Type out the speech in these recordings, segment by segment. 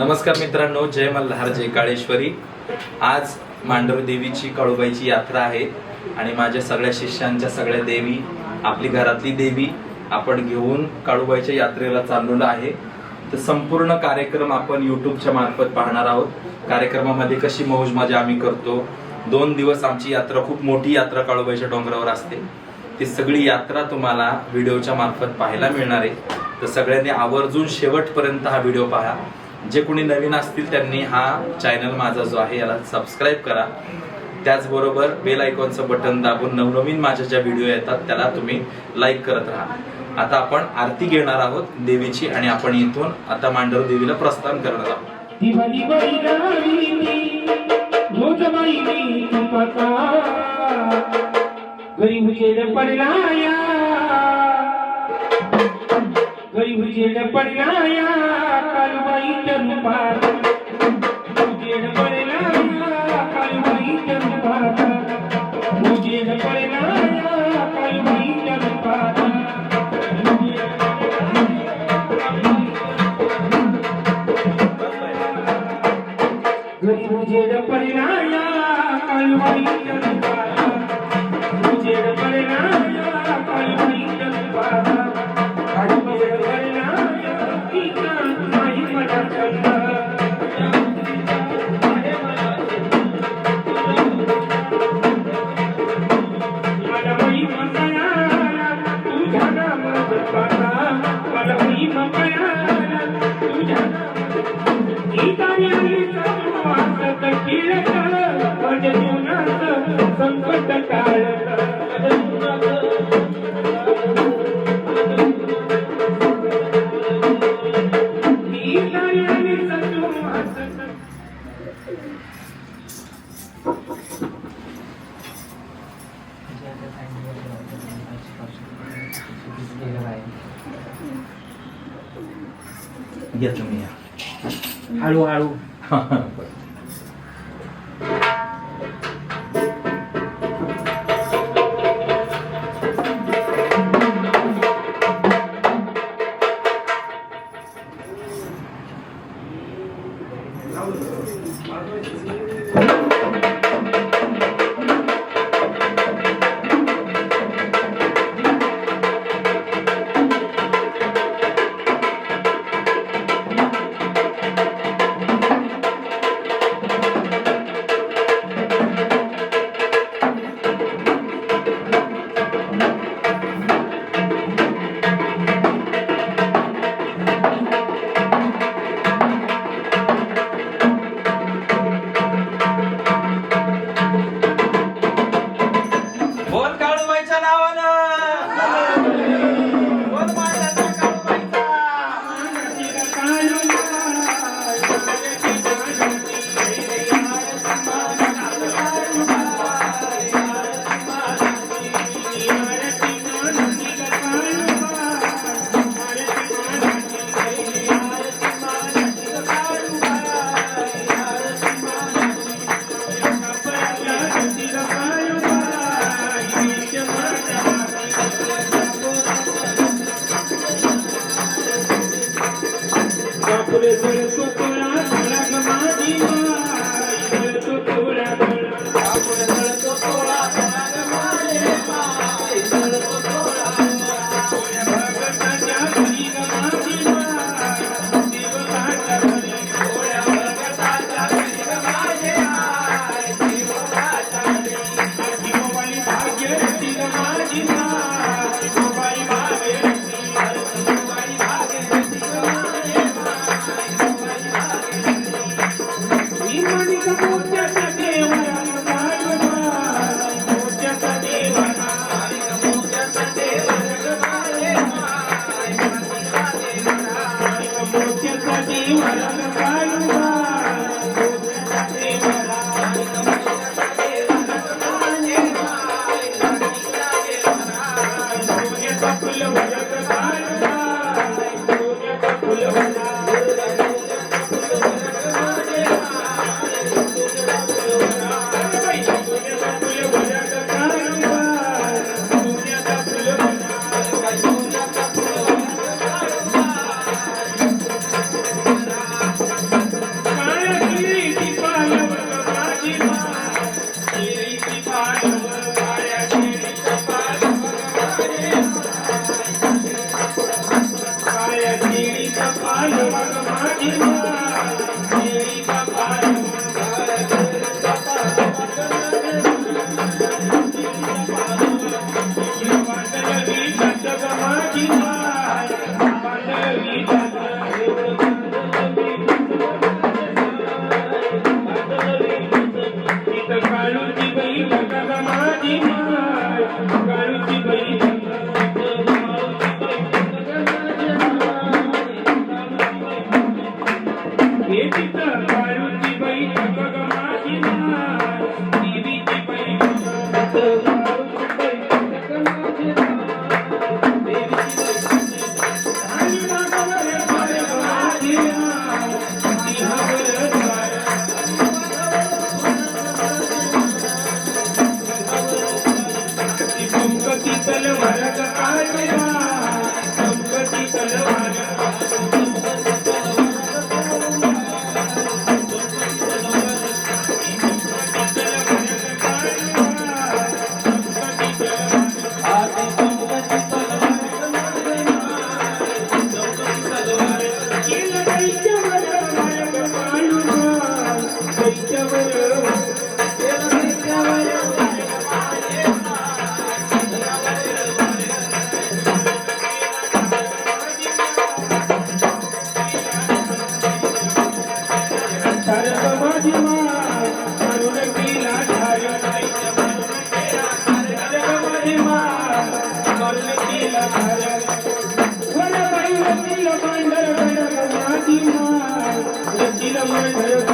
नमस्कार मित्रांनो जय मल्हार जय काळेश्वरी. आज मांडव देवीची काळूबाईची यात्रा आहे आणि माझ्या सगळ्या शिष्यांच्या सगळ्या देवी आपली घरातली देवी आपण घेऊन काळूबाईच्या यात्रेला चाललेलो आहे. तर संपूर्ण कार्यक्रम आपण युट्यूबच्या मार्फत पाहणार आहोत. कार्यक्रमामध्ये कशी मौज मजा आम्ही करतो. दोन दिवस आमची यात्रा खूप मोठी यात्रा काळूबाईच्या डोंगरावर असते. ती सगळी यात्रा तुम्हाला व्हिडिओच्या मार्फत पाहायला मिळणार आहे. तर सगळ्यांनी आवर्जून शेवटपर्यंत हा व्हिडिओ पहा. जे कोणी नवीन असतील त्यांनी हा चॅनल माझा जो आहे याला सबस्क्राईब करा. त्याचबरोबर बेल आयकॉनचं बटन दाबून नवनवीन माझ्या ज्या व्हिडिओ येतात त्याला तुम्ही लाईक करत राहा. आता आपण आरती घेणार आहोत देवीची आणि आपण इथून आता मांडव देवीला प्रस्थान करणार आहोत. दिवाळी बैलाली भोजबाईनी तुमचा गरीब उजेड पडलाया गरीब उजेड पडलाया कालबाईच्या কালে Pra poder Patrulhão. Thank you.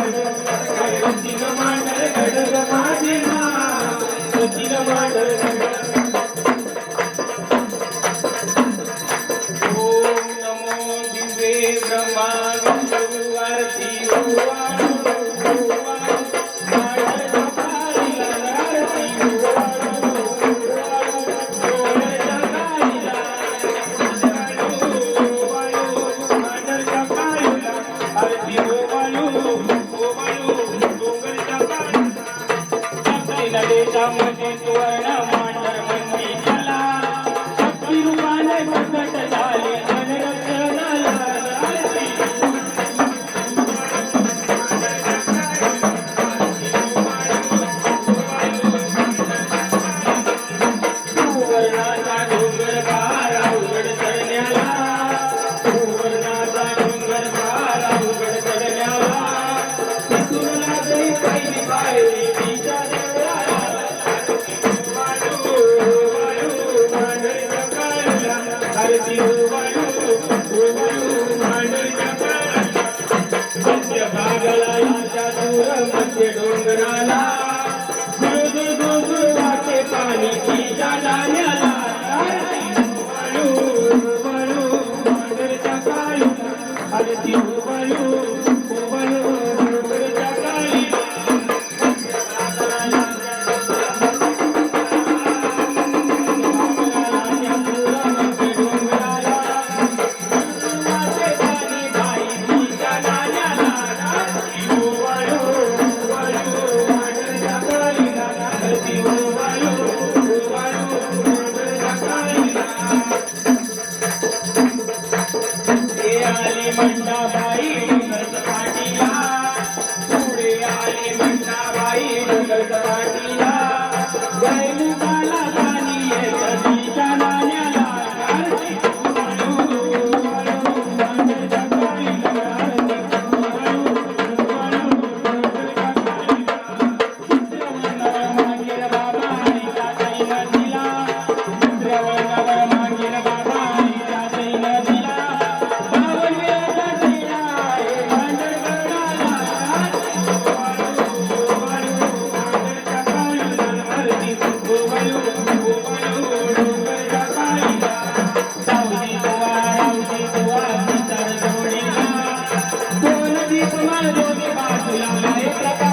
आतले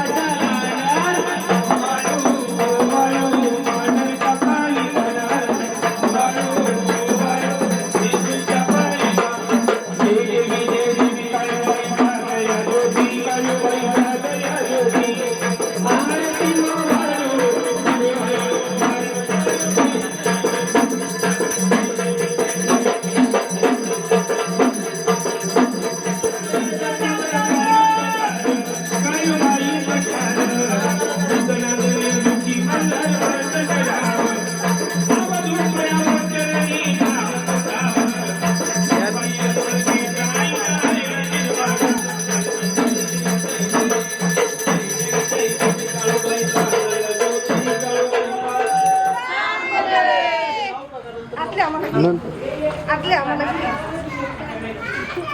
आतले आम्हाला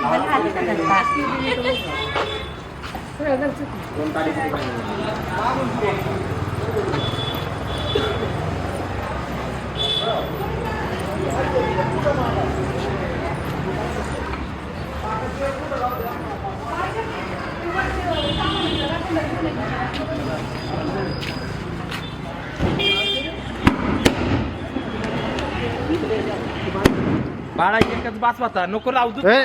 मला आले का धरता बाळा एकच बास वाचा नको लावू ए,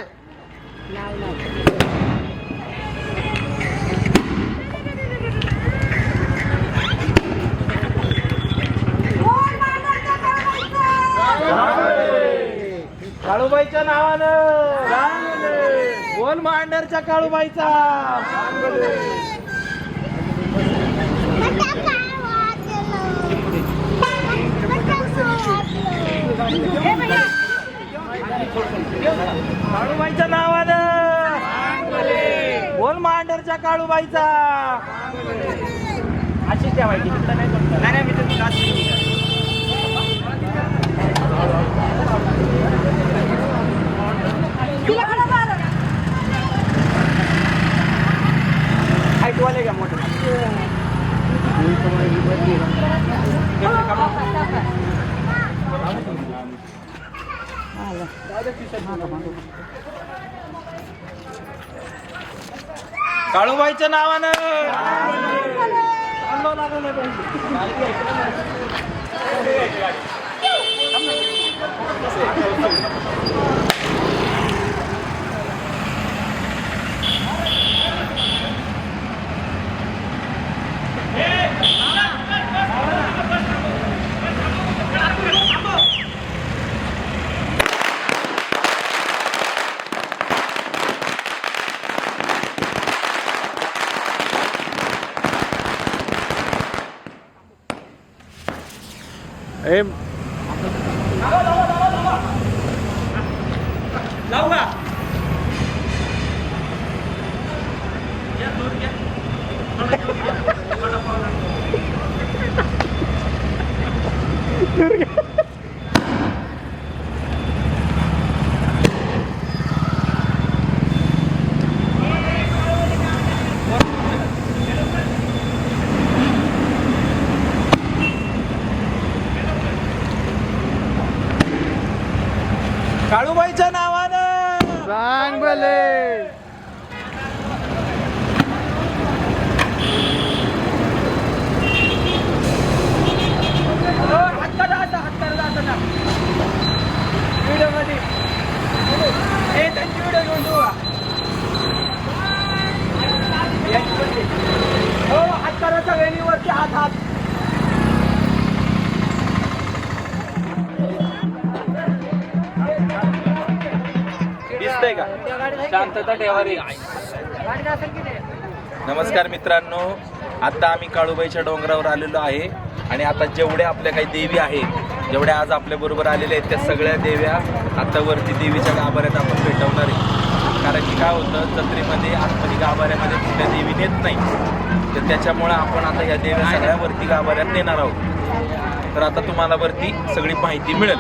काळूबाईच्या नावानं. बोल मांडरच्या काळूबाईचा काळूबाईच्या नावानं बोल मांडरच्या काळूबाईचा. अशी ठेवायची. तिकडं नाही तुमचं. नाही नाही, मी तर तुला अशी ठेवली. हाईटवाले घ्या काळूबाईच्या नावानं. ए, लावू का काळूबाईच्या नावानं. सांग भले हात हात दिसतंय का? शांतता ठेवा रे नमस्कार मित्रांनो आता आम्ही काळूबाईच्या डोंगरावर आलेलो आहे. आणि आता जेवढ्या आपल्या काही देवी आहेत जेवढ्या आज आपल्या बरोबर आलेल्या आहेत त्या सगळ्या देव्या आता वरती देवीच्या गाभाऱ्यात आपण भेटवणार आहे. कारण की काय होतं जत्रेमध्ये आतमध्ये गाभाऱ्यामध्ये कुठल्या देवी नेत नाही. तर त्याच्यामुळं आपण आता या देव्या सगळ्या वरती गाभाऱ्यात नेणार आहोत. तर आता तुम्हाला वरती सगळी माहिती मिळेल.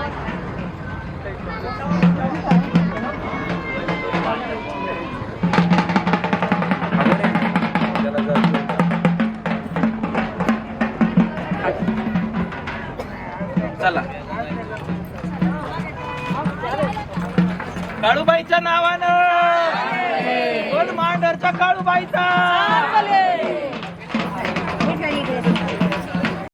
नावानं. कोण काळू काळूबाईचा.